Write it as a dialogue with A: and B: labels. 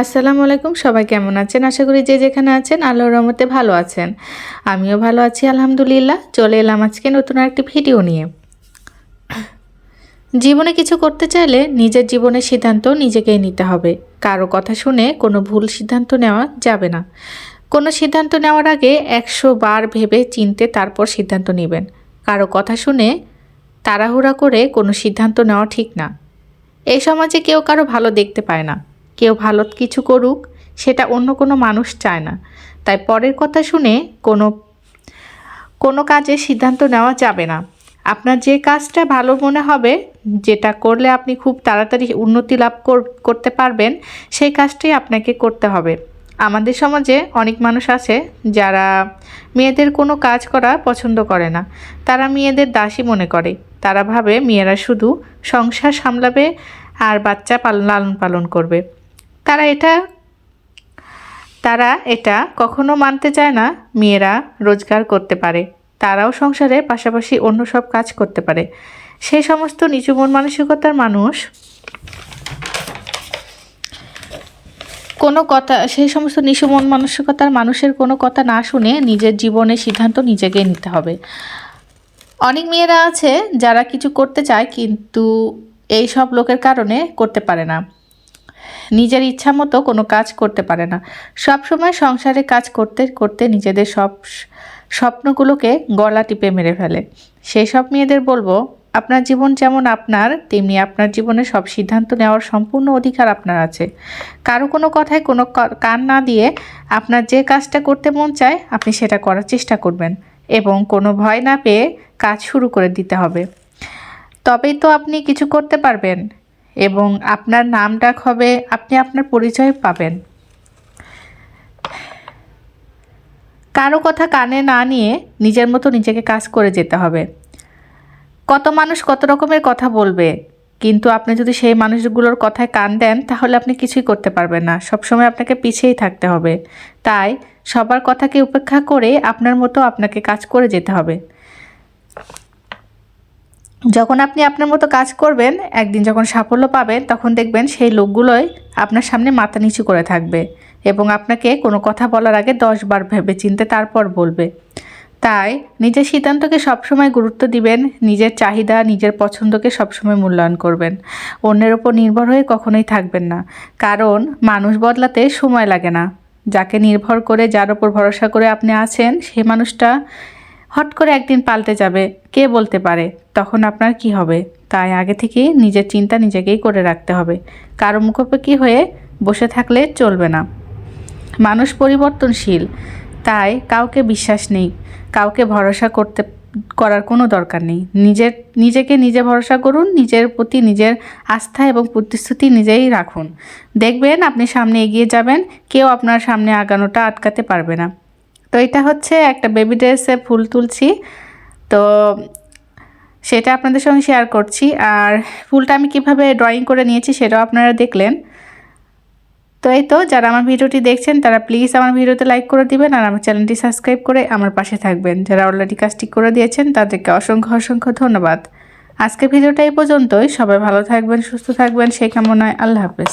A: আসসালামু আলাইকুম, সবাই কেমন আছেন? আশা করি যে যেখানে আছেন আল্লাহ রহমতে ভালো আছেন। আমিও ভালো আছি, আলহামদুলিল্লাহ। চলে এলাম আজকে নতুন একটি ভিডিও নিয়ে। জীবনে কিছু করতে চাইলে নিজের জীবনের সিদ্ধান্ত নিজেকেই নিতে হবে। কারও কথা শুনে কোনো ভুল সিদ্ধান্ত নেওয়া যাবে না। কোনো সিদ্ধান্ত নেওয়ার আগে একশো বার ভেবে চিনতে তারপর সিদ্ধান্ত নেবেন। কারও কথা শুনে তাড়াহুড়া করে কোনো সিদ্ধান্ত নেওয়া ঠিক না। এই সমাজে কেউ কারও ভালো দেখতে পায় না। কেউ ভালো কিছু করুক, সেটা অন্য কোনো মানুষ চায় না। তাই পরের কথা শুনে কোনো কোনো কাজে সিদ্ধান্ত নেওয়া যাবে না। আপনার যে কাজটা ভালো মনে হবে, যেটা করলে আপনি খুব তাড়াতাড়ি উন্নতি লাভ কর- করতে পারবেন, সেই কাজটাই আপনাকে করতে হবে। আমাদের সমাজে অনেক মানুষ আছে, যারা মেয়েদের কোনো কাজ করা পছন্দ করে না। তারা মেয়েদের দাসী মনে করে। তারা ভাবে মেয়েরা শুধু সংসার সামলাবে আর বাচ্চা পালন লালন পালন করবে। তারা এটা তারা এটা কখনো মানতে চায় না, মেয়েরা রোজগার করতে পারে। তারাও সংসারের পাশাপাশি অন্য সব কাজ করতে পারে। সেই সমস্ত নিচু মন মানসিকতার মানুষ কোনো কথা সেই সমস্ত নিচু মন মানসিকতার মানুষের কোনো কথা না শুনে নিজের জীবনের সিদ্ধান্ত নিজেকে নিতে হবে। অনেক মেয়েরা আছে যারা কিছু করতে চায় কিন্তু এই সব লোকের কারণে করতে পারে না। নিজের ইচ্ছা মতো কোনো কাজ করতে পারে না। সব সময় সংসারে কাজ করতে করতে নিজেদের সব স্বপ্নগুলোকে গলা টিপে মেরে ফেলে। সেই সব মেয়েদের বলব, আপনার জীবন যেমন আপনার, তেমনি আপনার জীবনে সব সিদ্ধান্ত নেওয়ার সম্পূর্ণ অধিকার আপনার আছে। কারও কোনো কথায় কোনো কান না দিয়ে আপনার যে কাজটা করতে মন চায়, আপনি সেটা করার চেষ্টা করবেন এবং কোনো ভয় না পেয়ে কাজ শুরু করে দিতে হবে। তবেই তো আপনি কিছু করতে পারবেন। এবং আপনার নাম ডাক হবে, আপনি আপনার পরিচয় পাবেন। কারও কথা কানে না নিয়ে নিজের মতো নিজেকে কাজ করে যেতে হবে। কত মানুষ কত রকমের কথা বলবে, কিন্তু আপনি যদি সেই মানুষগুলোর কথায় কান দেন, তাহলে আপনি কিছুই করতে পারবেন না। সবসময় আপনাকে পিছিয়েই থাকতে হবে। তাই সবার কথাকে উপেক্ষা করে আপনার মতো আপনাকে কাজ করে যেতে হবে। যখন আপনি আপনার মতো কাজ করবেন, একদিন যখন সাফল্য পাবেন, তখন দেখবেন সেই লোকগুলোই আপনার সামনে মাথা নিচু করে থাকবে এবং আপনাকে কোনো কথা বলার আগে দশ বার ভেবে চিনতে তারপর বলবে। তাই নিজের সিদ্ধান্তকে সবসময় গুরুত্ব দিবেন, নিজের চাহিদা, নিজের পছন্দকে সবসময় মূল্যায়ন করবেন। অন্যের ওপর নির্ভর হয়ে কখনোই থাকবেন না। কারণ মানুষ বদলাতে সময় লাগে না। যাকে নির্ভর করে, যার ওপর ভরসা করে আপনি আছেন সেই মানুষটা হট করে একদিন পাল্টে যাবে। কে বলতে পারে? তখন আপনার কি হবে? তাই আগে থেকেই নিজের চিন্তা নিজেকেই করে রাখতে হবে। কারও মুখোপেক্ষি হয়ে বসে থাকলে চলবে না। মানুষ পরিবর্তনশীল। তাই কাউকে বিশ্বাস নেই। কাউকে ভরসা করতে, করার কোনো দরকার নেই। নিজের, নিজেকে নিজে ভরসা করুন, নিজের প্রতি নিজের আস্থা এবং প্রতিশ্রুতি নিজেই রাখুন। দেখবেন আপনি সামনে এগিয়ে যাবেন, কেউ আপনার সামনে আগানোটা আটকাতে পারবে না। তো এটা হচ্ছে একটা বেবি ড্রেসে ফুল তুলছি। তো সেটা আপনাদের সঙ্গে শেয়ার করছি। আর ফুলটা আমি কীভাবে ড্রয়িং করে নিয়েছি সেটাও আপনারা দেখলেন। তো এই তো, যারা আমার ভিডিওটি দেখছেন, তারা প্লিজ আমার ভিডিওতে লাইক করে দিবেন আর আমার চ্যানেলটি সাবস্ক্রাইব করে আমার পাশে থাকবেন। যারা অলরেডি কাজটি করে দিয়েছেন, তাদেরকে অসংখ্য অসংখ্য ধন্যবাদ। আজকের ভিডিওটা এই পর্যন্তই। সবাই ভালো থাকবেন, সুস্থ থাকবেন। সেই কামনায় আল্লাহ হাফেজ।